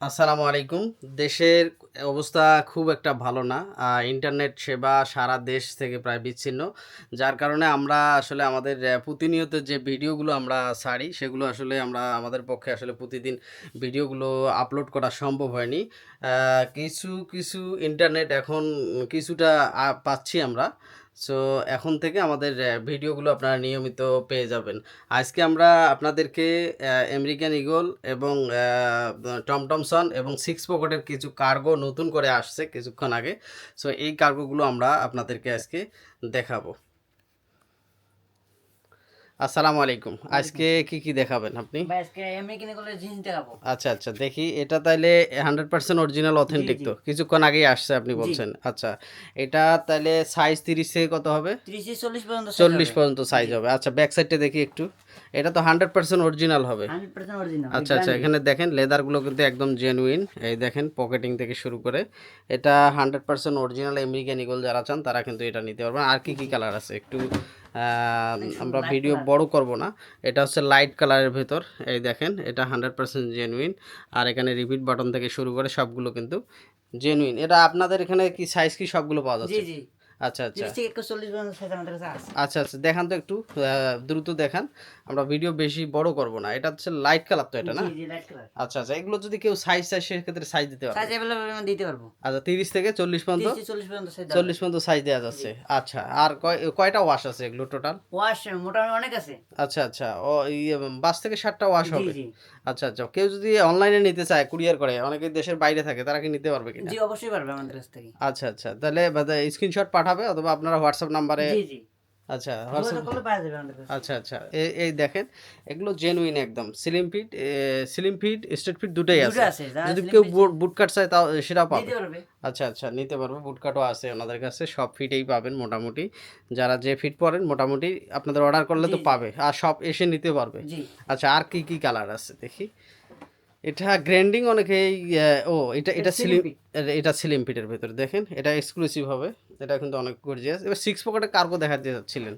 আসসালামু আলাইকুম। দেশের অবস্থা খুব একটা ভালো না। ইন্টারনেট সেবা সারা দেশ থেকে প্রায় বিচ্ছিন্ন। যার কারণে আমরা আসলে আমাদের প্রতিনিয়ত যে ভিডিওগুলো আমরা ছাড়ি, সেগুলো আসলে আমরা আমাদের পক্ষে আসলে প্রতিদিন ভিডিওগুলো আপলোড করা সম্ভব হয়নি। কিছু কিছু ইন্টারনেট এখন কিছুটা পাচ্ছি আমরা। সো এখন থেকে আমাদের ভিডিওগুলো আপনারা নিয়মিত পেয়ে যাবেন। আজকে আমরা আপনাদেরকে আমেরিকান ইগল এবং টমটমসন এবং সিক্স পকেটের কিছু কার্গো নতুন করে আসছে কিছুক্ষণ আগে। সো এই কার্গোগুলো আমরা আপনাদেরকে আজকে দেখাবো। আসসালামু আলাইকুম। আজকে কি কি দেখাবেন আপনি? আজকে আমেরিকান এগুলো জিন্স দেখাবো। আচ্ছা আচ্ছা দেখি। এটা তাইলে হান্ড্রেড পার্সেন্ট অরিজিনাল অথেন্টিক। তো। কিছুক্ষণ আগেই আসছে আপনি বলছেন। আচ্ছা এটা তাহলে সাইজ তিরিশ থেকে কত হবে? ত্রিশ চল্লিশ পর্যন্ত চল্লিশ পর্যন্ত সাইজ হবে। আচ্ছা ব্যাক সাইডটা দেখি একটু। এটা তো হান্ড্রেড পার্সেন্ট অরিজিনাল হবে। আচ্ছা আচ্ছা এখানে দেখেন লেদারগুলো কিন্তু একদম জেনুইন এই দেখেন পকেটিং থেকে শুরু করে। এটা hundred percent original American Eagle যারা চান তারা কিন্তু এটা নিতে পারবেন। আর কি কি কালার আছে? একটু আমরা ভিডিও বড় করব না। এটা হচ্ছে লাইট কালারের ভেতর। এই দেখেন এটা হান্ড্রেড পার্সেন্ট জেনুইন আর এখানে রিপিট বাটন থেকে শুরু করে সবগুলো কিন্তু জেনুইন এটা আপনাদের এখানে কি সাইজ কি সবগুলো পাওয়া জি যাচ্ছে? জি। আচ্ছা আচ্ছা। আচ্ছা আচ্ছা দেখান তো একটু দ্রুত দেখান। আমরা ভিডিও বেশি বড় করব না। এটা হচ্ছে লাইট কালার তো এটা না? আচ্ছা আচ্ছা এগুলো যদি কেউ সাইজ সেক্ষেত্রে সাইজ দিতে পারবে। সাইজ দিতে পারব। আচ্ছা তিরিশ থেকে চল্লিশ পর্যন্ত? ত্রিশ থেকে চল্লিশ পর্যন্ত সাইজ চল্লিশ পর্যন্ত সাইজ দেওয়া যাচ্ছে। আচ্ছা আর কয়টা ওয়াশ আছে এগুলো টোটাল ওয়াশ মোটামুটি অনেক আছে। আচ্ছা আচ্ছা ও ইয়ে পাঁচ থেকে ষাটটা ওয়াশ হবে? আচ্ছা আচ্ছা কেউ যদি অনলাইনে নিতে চায় কুরিয়ার করে অনেকে দেশের বাইরে থাকে তারা কি নিতে পারবে কিনা? জি অবশ্যই পারবে আমাদের কাছ থেকে। আচ্ছা আচ্ছা তাহলে স্ক্রিনশট পাঠাবে অথবা আপনারা হোয়াটসঅ্যাপ নাম্বারে জি জি। আচ্ছা আচ্ছা আচ্ছা। এই এই দেখেন এগুলো জেনুইন একদম। Slim fit slim fit straight fit দুটোই দুটো আছে। আছে যদি কেউ বুট বুট কাট চায় তাও সেটাও পাবে। আচ্ছা আচ্ছা নিতে পারব। বুটকাটও আছে ওনাদের কাছে সব ফিটেই পাবেন মোটামুটি। যারা যে ফিট পরেন মোটামুটি আপনাদের অর্ডার করলে তো। পাবে। আর সব এসে নিতে পারবে। জি। আচ্ছা আর কি কি কালার আছে দেখি? এটা গ্র্যান্ডিং অনেকেই ও এটা এটা স্লিম এটা স্লিম ফিটের ভেতর। দেখেন এটা এক্সক্লুসিভ হবে। এটা কিন্তু অনেক গর্জিয়াস এবার সিক্স পকেটে কার্গো দেখাতে যাচ্ছিলেন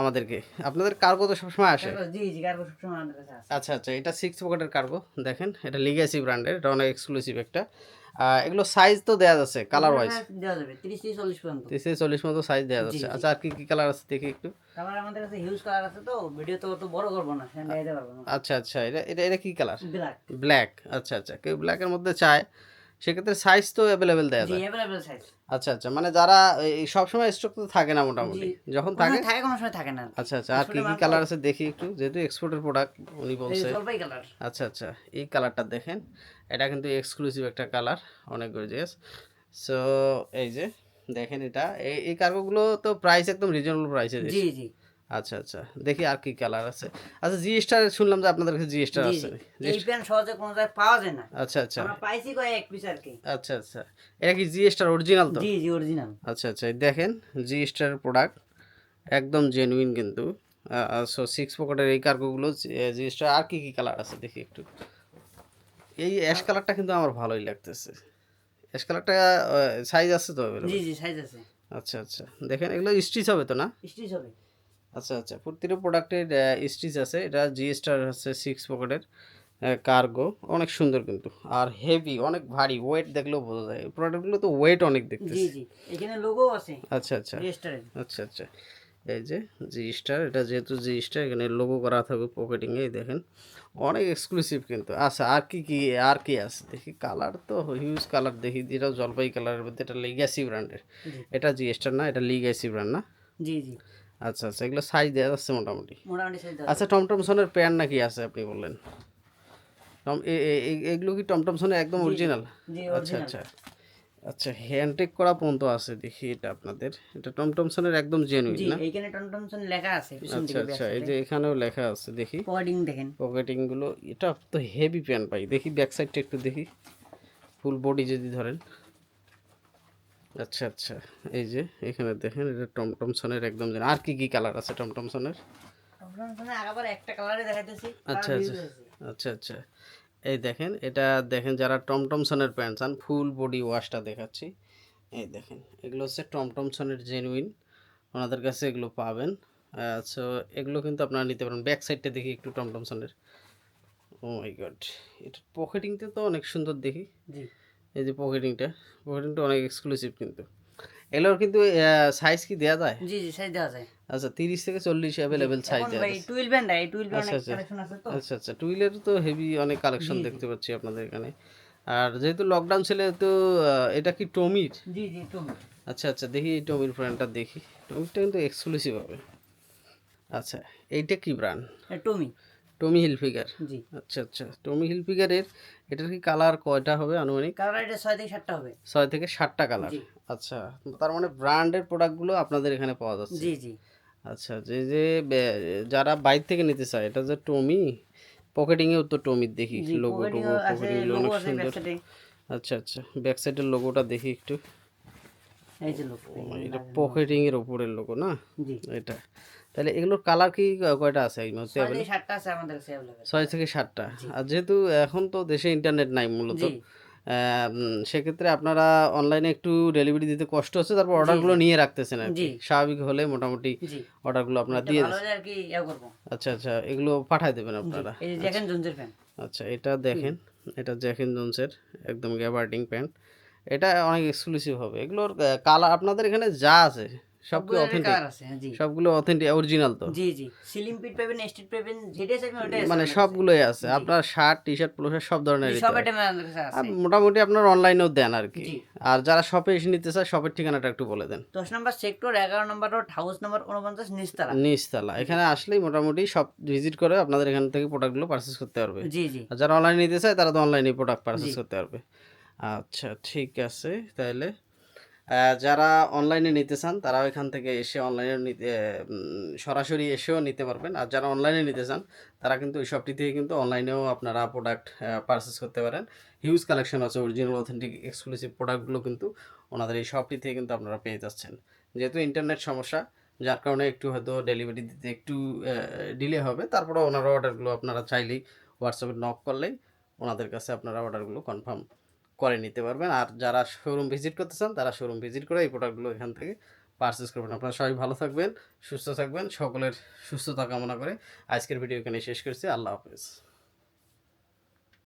আমাদেরকে। আপনাদের কার্গো তো সবসময় আসে? জি জি কার্গো সবসময় আমাদের কাছে আছে আচ্ছা আচ্ছা এটা সিক্স পকেটের কার্গো দেখেন এটা লিগাসি ব্র্যান্ডের এটা অনেক এক্সক্লুসিভ একটা। এগুলো সাইজ তো দেওয়া যাচ্ছে কালার ওয়াইজ দেওয়া যাবে ত্রিশ থেকে চল্লিশ পর্যন্ত। তিরিশ থেকে চল্লিশ মতো সাইজ দেওয়া যাচ্ছে। আচ্ছা আর কি কি কালার আছে দেখি একটু। তারপর আমাদের কাছে হিউজ কালার আছে তো ভিডিও তো অত বড় করব না সেখানে দেখাতে পারব না। আচ্ছা আচ্ছা এটা এটা এটা কি কালার ব্ল্যাক ব্ল্যাক আচ্ছা আচ্ছা কেউ ব্ল্যাকের মধ্যে চায় সেক্ষেত্রে সাইজ তো অ্যাভেলেবেল দেওয়া জি যায়। অ্যাভেলেবল সাইজ আচ্ছা আচ্ছা মানে যারা এই সবসময় স্টক তো থাকে না মোটামুটি। যখন থাকে থাকে কোনো সময় থাকে না। আচ্ছা আচ্ছা আর কি কি কালার আছে দেখি একটু যেহেতু এক্সপোর্টের প্রোডাক্ট উনি বলছে। কালার আচ্ছা আচ্ছা এই কালারটা দেখেন। এটা কিন্তু এক্সক্লুসিভ একটা কালার অনেক গর্জিয়াস সো এই যে দেখেন এটা। এই এই কার্গোগুলো তো প্রাইস একদম রিজনেবল প্রাইসে জি জি। আচ্ছা আচ্ছা। দেখি আর কি কালার আছে। আচ্ছা জি স্টার শুনলাম যে আপনাদের কাছে জি স্টার আছে। এই প্যান্ট সহজে কোনো জায়গায় পাওয়া যায় না। আচ্ছা আচ্ছা। আমরা পাইছি কয় এক পিস আর কি। আচ্ছা আচ্ছা। এটা কি জি স্টার অরিজিনাল তো? জি জি অরিজিনাল আচ্ছা আচ্ছা। দেখেন জি স্টার প্রোডাক্ট একদম জেনুইন কিন্তু। সো সিক্স পকেটের এই কার্গোগুলো জি স্টার আর কি কি কালার আছে? দেখি একটু। এই অ্যাশ কালারটা কিন্তু আমার ভালোই লাগতেছে। অ্যাশ কালারটা সাইজ আছে তো? জি জি সাইজ আছে। আচ্ছা আচ্ছা। দেখেন এগুলো স্টিচ হবে তো না? স্টিচ হবে। আচ্ছা আচ্ছা। প্রতিটা প্রোডাক্টের স্টিচ আছে। এটা জি স্টার হচ্ছে সিক্স পকেটের কার্গো অনেক সুন্দর কিন্তু। আর হেভি অনেক ভারী। ওয়েট দেখলেও বোঝা যায়। প্রোডাক্টগুলো তো ওয়েট অনেক দেখতে জি জি। এখানে লোগো আছে। আচ্ছা আচ্ছা। আচ্ছা আচ্ছা। এই যে জি স্টার এটা যেহেতু জি স্টার এখানে লোগো করা থাকবে পকেটিংয়ে দেখেন। অনেক এক্সক্লুসিভ কিন্তু। আচ্ছা আর কি কি আর কি আছে? দেখি কালার তো হিউজ কালার দেখি। এটাও জলপাই কালারের মধ্যে এটা লিগাসি ব্র্যান্ডের এটা জি স্টার না এটা লিগাসি ব্র্যান্ড না? জি জি। আচ্ছা আচ্ছা এগুলো সাইজ দেওয়া যাচ্ছে মোটামুটি। আচ্ছা সাইজ আচ্ছা টমটমসনের প্যান্ট নাকি আছে আপনি বললেন? এগুলো কি টমটমসনের একদম অরিজিনাল আচ্ছা আচ্ছা আচ্ছা হ্যান্ডটেক করা পর্যন্ত আছে দেখি এটা আপনাদের। এটা টমটমসনের একদম জেনুইন না? এইখানে টমটমসন লেখা আছে আচ্ছা আচ্ছা এই যে এখানেও লেখা আছে দেখি। কোডিং দেখেন। পকেটিংগুলো এটা তো হেভি প্যান্ট পাই দেখি ব্যাক সাইডটা একটু দেখি। ফুল বডি যদি ধরেন। আচ্ছা আচ্ছা। এই যে এখানে দেখেন এটা টমটমসনের একদম জানা আর কি কি কালার আছে কালারে দেখাইতেছি আচ্ছা আচ্ছা। আচ্ছা আচ্ছা। এই দেখেন এটা দেখেন যারা টমটমসনের প্যান্ট চান ফুল বডি ওয়াশটা দেখাচ্ছি। এই দেখেন এগুলো হচ্ছে টমটমসনের জেনুইন ওনাদের কাছে এগুলো পাবেন। সো এগুলো কিন্তু আপনারা নিতে পারেন। ব্যাক সাইডটা দেখি একটু টমটমসনের ও মাই গড এটা পকেটিংটা তো অনেক সুন্দর দেখি। জি। এই যে পকেটিংটা পকেটিংটা অনেক এক্সক্লুসিভ কিন্তু। এগুলোর কিন্তু সাইজ কি দেওয়া যায়? জি জি সাইজ দেওয়া যায়। আচ্ছা তিরিশ থেকে চল্লিশ অ্যাভেলেবেল সাইজ ভাই টুইল ব্যান্ড এই টুইল ব্যান্ড আচ্ছা, আচ্ছা। কালেকশন আছে তো। আচ্ছা আচ্ছা টুইলের তো হেভি অনেক কালেকশন দেখতে পাচ্ছি আপনাদের এখানে। আর যেহেতু লকডাউন ছিল তো এটা কি টমির জি জি টুইল আচ্ছা আচ্ছা দেখি এই টমির ব্র্যান্ডটা দেখি। টমিরটা কিন্তু এক্সক্লুসিভ হবে। আচ্ছা এইটা কি brand Tommy Tommy Hilfiger জি। আচ্ছা আচ্ছা। টমি হিল ফিগারের এটার কি কালার কয়টা হবে আনুমানিক? কালার এটা ছয় থেকে সাতটা হবে। ছয় থেকে ষাটটা কালার জি। আচ্ছা তার মানে ব্র্যান্ডের প্রোডাক্টগুলো আপনাদের এখানে পাওয়া যাচ্ছে। জি জি। আচ্ছা যে যে যারা বাইর থেকে নিতে চায় এটা যে টমি পকেটিংয়েও তো টমির দেখি লোগো টোগো আছে পকেটিং লোগো অনেক সুন্দর। আচ্ছা আচ্ছা ব্যাক সাইডের লোগোটা দেখি একটু। এই যে লোক এটা পকেটিংয়ের ওপরের লোগো না? জি। এটা। তাহলে এগুলোর কালার কি কয়টা আছে? এই মুহূর্তে ছয় থেকে সাতটা আছে আমাদের কাছে ছয় থেকে সাতটা। আর যেহেতু এখন তো দেশে ইন্টারনেট নাই মূলত সেক্ষেত্রে আপনারা অনলাইনে একটু ডেলিভারি দিতে কষ্ট হচ্ছে তারপর অর্ডারগুলো নিয়ে রাখতেছেন আর কি। স্বাভাবিক হলে মোটামুটি অর্ডারগুলো আপনারা দিয়ে ভালো আর কি ইয়া করব। আচ্ছা আচ্ছা এগুলো পাঠায় দেবেন আপনারা। ফ্যান আচ্ছা। এটা দেখেন এটা জ্যাকিন জোনসের একদম গ্যাবার্ডিং প্যান্ট এটা অনেক এক্সক্লুসিভ হবে। এগুলোর কালার আপনাদের এখানে যা আছে সবগুলো অথেন্টিক হ্যাঁ, সবগুলো অথেন্টিক অরিজিনাল তো। জি জি। সিলিং পিট পাবেন স্ট্রিট পাবেন যেটা চাইবেন ওটাই মানে সবগুলোই আছে। আপনার শার্ট টি শার্ট সব ধরনের সব আছে। মোটামুটি আপনার অনলাইনেও দেন আর কি। আর যারা শপে এসে নিতে চায় শপের ঠিকানাটা একটু বলে দেন। দশ নম্বর সেক্টর এগারো নম্বর রোড হাউস নম্বর উনপঞ্চাশ নিচতলা। নিচতলা। এখানে আসলেই মোটামুটি সব ভিজিট করে আপনাদের এখান থেকে প্রোডাক্টগুলো পারচেস করতে পারবে। জি জি। আর যারা অনলাইনে নিতে চায় তারা তো অনলাইনে প্রোডাক্ট পারচেস করতে পারবে। আচ্ছা ঠিক আছে তাহলে যারা অনলাইনে নিতে চান, তারাও এখান থেকে এসে অনলাইনে নিতে সরাসরি এসেও নিতে পারবেন। আর যারা অনলাইনে নিতে চান, তারা কিন্তু ওই শপটি থেকে কিন্তু অনলাইনেও আপনারা প্রোডাক্ট পারচেস করতে পারেন। হিউজ কালেকশন আছে অরিজিনাল অথেন্টিক এক্সক্লুসিভ প্রোডাক্টগুলো কিন্তু ওনাদের এই শপটি থেকে কিন্তু আপনারা পেয়ে যাচ্ছেন। যেহেতু ইন্টারনেট সমস্যা, যার কারণে একটু হয়তো ডেলিভারি দিতে একটু ডিলে হবে। তারপরে ওনারা অর্ডারগুলো আপনারা চাইলেই হোয়াটসঅ্যাপে নক করলেই ওনাদের কাছে আপনারা অর্ডারগুলো কনফার্ম করে নিতে পারবেন। আর যারা শোরুম ভিজিট করতে চান, তারা শোরুম ভিজিট করে এই প্রোডাক্টগুলো এখান থেকে পারচেস করবেন আপনারা সবাই ভালো থাকবেন, সুস্থ থাকবেন, সকলের সুস্থতা কামনা করে আজকের ভিডিও এখানে শেষ করছি। আল্লাহ হাফেজ।